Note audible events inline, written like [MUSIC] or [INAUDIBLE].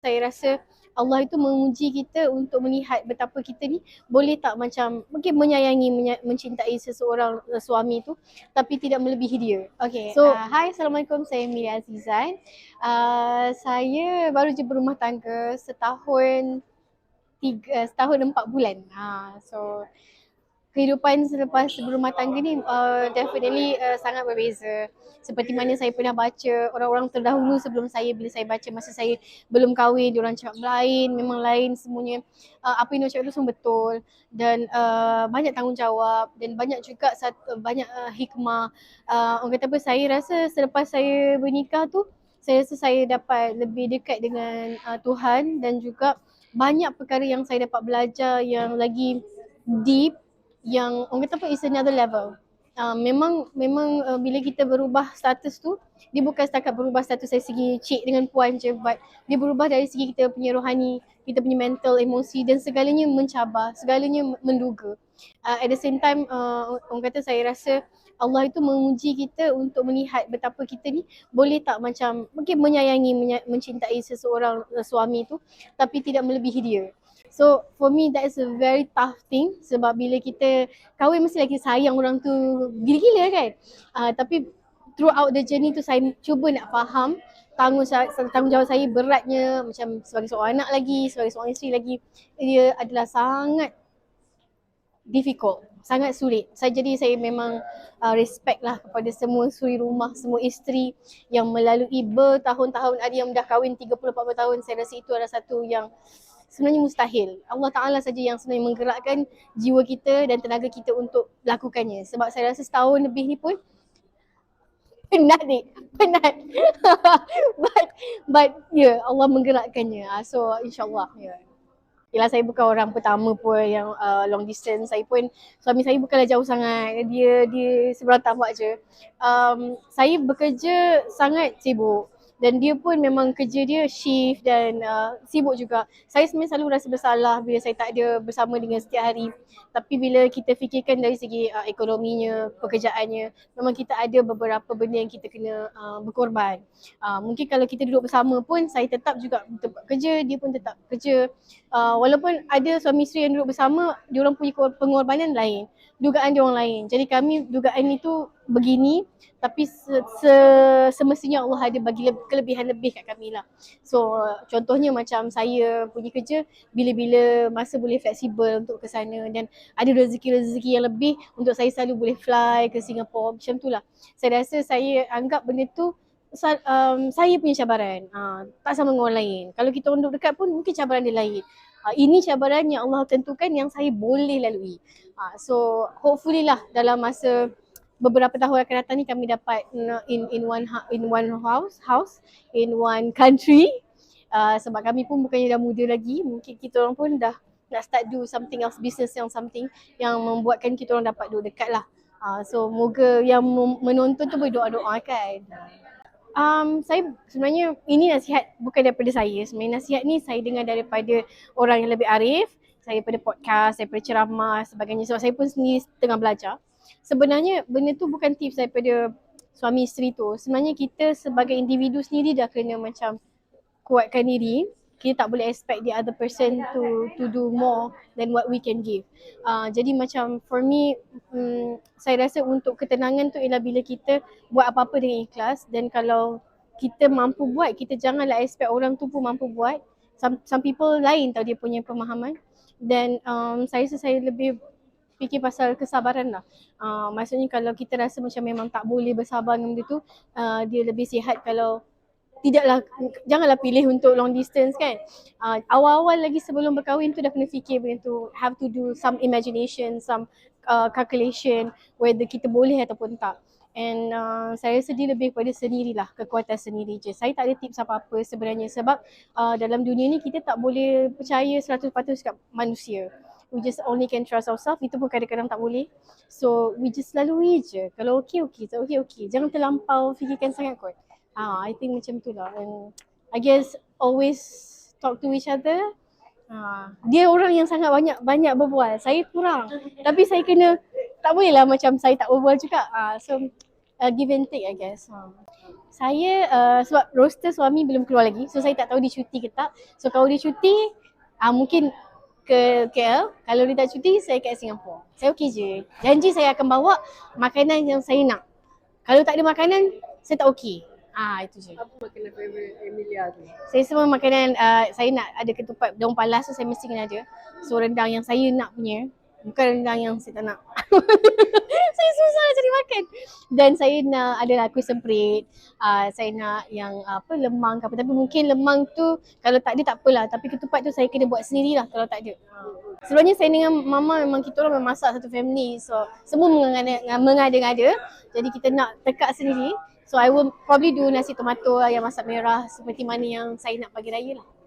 saya rasa Allah itu menguji kita untuk melihat betapa kita ni boleh tak macam mungkin menyayangi, menya- mencintai seseorang uh, suami tu tapi tidak melebihi dia. Okay, so uh, hi Assalamualaikum saya Miri Azizan. Uh, saya baru je berumah tangga setahun tiga, setahun empat bulan. Ha, so kehidupan selepas berumah tangga ni uh, definitely uh, sangat berbeza. Seperti mana saya pernah baca orang-orang terdahulu sebelum saya bila saya baca masa saya belum kahwin, diorang cakap lain, memang lain semuanya. Uh, apa yang diorang cakap tu semua betul dan uh, banyak tanggungjawab dan banyak juga satu, banyak uh, hikmah. Uh, orang kata apa, saya rasa selepas saya bernikah tu saya rasa saya dapat lebih dekat dengan uh, Tuhan dan juga banyak perkara yang saya dapat belajar yang lagi deep yang orang kata apa is another level. Uh, memang memang uh, bila kita berubah status tu dia bukan setakat berubah status dari segi cik dengan puan je but dia berubah dari segi kita punya rohani, kita punya mental, emosi dan segalanya mencabar, segalanya menduga. Uh, at the same time uh, orang kata saya rasa Allah itu menguji kita untuk melihat betapa kita ni boleh tak macam mungkin menyayangi, mencintai seseorang suami tu tapi tidak melebihi dia. So for me that is a very tough thing sebab bila kita kahwin mesti lagi sayang orang tu gila-gila kan. Uh, tapi throughout the journey tu saya cuba nak faham tanggung tanggungjawab saya beratnya macam sebagai seorang anak lagi, sebagai seorang isteri lagi dia adalah sangat difficult, sangat sulit. Saya jadi saya memang uh, respect lah kepada semua suri rumah, semua isteri yang melalui bertahun-tahun ada yang dah kahwin 30-40 tahun. Saya rasa itu adalah satu yang sebenarnya mustahil. Allah Ta'ala saja yang sebenarnya menggerakkan jiwa kita dan tenaga kita untuk lakukannya. Sebab saya rasa setahun lebih ni pun penat ni, penat. [LAUGHS] but, but ya yeah, Allah menggerakkannya. Ah, so insyaAllah ya. Yeah. Yelah saya bukan orang pertama pun yang uh, long distance. Saya pun, suami saya bukanlah jauh sangat. Dia di seberang tamak je. Um, saya bekerja sangat sibuk dan dia pun memang kerja dia shift dan uh, sibuk juga. Saya sebenarnya selalu rasa bersalah bila saya tak ada bersama dengan setiap hari. Tapi bila kita fikirkan dari segi uh, ekonominya, pekerjaannya, memang kita ada beberapa benda yang kita kena uh, berkorban. Uh, mungkin kalau kita duduk bersama pun saya tetap juga tempat kerja, dia pun tetap kerja. Uh, walaupun ada suami isteri yang duduk bersama, dia orang punya pengorbanan lain dugaan dia orang lain. Jadi kami dugaan itu begini tapi se- se- semestinya Allah ada bagi le- kelebihan lebih kat kami lah. So contohnya macam saya punya kerja bila-bila masa boleh fleksibel untuk ke sana dan ada rezeki-rezeki yang lebih untuk saya selalu boleh fly ke Singapore macam tu lah. Saya rasa saya anggap benda tu um, saya punya cabaran. Uh, tak sama dengan orang lain. Kalau kita orang dekat pun mungkin cabaran dia lain. Uh, ini cabaran yang Allah tentukan yang saya boleh lalui. Uh, so hopefully lah dalam masa beberapa tahun akan datang ni kami dapat in in one in one house house in one country. Uh, sebab kami pun bukannya dah muda lagi, mungkin kita orang pun dah nak start do something else business yang something yang membuatkan kita orang dapat duduk dekat lah. Uh, so moga yang menonton tu boleh doa-doa kan. Um, saya sebenarnya ini nasihat bukan daripada saya. Sebenarnya nasihat ni saya dengar daripada orang yang lebih arif. Saya daripada podcast, saya daripada ceramah sebagainya. Sebab saya pun sendiri tengah belajar. Sebenarnya benda tu bukan tips daripada suami isteri tu. Sebenarnya kita sebagai individu sendiri dah kena macam kuatkan diri kita tak boleh expect the other person to to do more than what we can give. Uh, jadi macam for me, um, saya rasa untuk ketenangan tu ialah bila kita buat apa-apa dengan ikhlas dan kalau kita mampu buat, kita janganlah expect orang tu pun mampu buat. Some, some people lain tau dia punya pemahaman. Dan um, saya rasa saya lebih fikir pasal kesabaran lah. Uh, maksudnya kalau kita rasa macam memang tak boleh bersabar dengan benda tu, uh, dia lebih sihat kalau tidaklah janganlah pilih untuk long distance kan. Uh, awal-awal lagi sebelum berkahwin tu dah kena fikir benda tu have to do some imagination, some uh, calculation whether kita boleh ataupun tak. And uh, saya sedih lebih kepada sendirilah, kekuatan sendiri je. Saya tak ada tips apa-apa sebenarnya sebab uh, dalam dunia ni kita tak boleh percaya 100% kat manusia. We just only can trust ourselves, itu pun kadang-kadang tak boleh. So we just lalui je. Kalau okay, okay. Tak okay, okay. Jangan terlampau fikirkan sangat kot. Ah, I think macam tu lah. And I guess always talk to each other. Ah, dia orang yang sangat banyak banyak berbual. Saya kurang. Tapi saya kena tak boleh lah macam saya tak berbual juga. Ah, so uh, give and take I guess. Ha. Saya uh, sebab roster suami belum keluar lagi so saya tak tahu dia cuti ke tak. So kalau dia cuti uh, mungkin ke KL. Kalau dia tak cuti saya kat Singapura. Saya okey je. Janji saya akan bawa makanan yang saya nak. Kalau tak ada makanan saya tak okey. Ah itu je. Apa makanan favorite Emilia tu? Saya semua makanan uh, saya nak ada ketupat daun palas tu saya mesti kena ada. So rendang yang saya nak punya. Bukan rendang yang saya tak nak. [LAUGHS] saya susah nak cari makan. Dan saya nak adalah kuih semprit. Uh, saya nak yang uh, apa lemang ke apa. Tapi mungkin lemang tu kalau tak ada tak apalah. Tapi ketupat tu saya kena buat sendirilah kalau tak ada. Sebelumnya saya dengan mama memang kita orang memang masak satu family. So semua mengada- mengada-ngada. Jadi kita nak tekak sendiri. So I will probably do nasi tomato yang masak merah seperti mana yang saya nak pagi raya lah.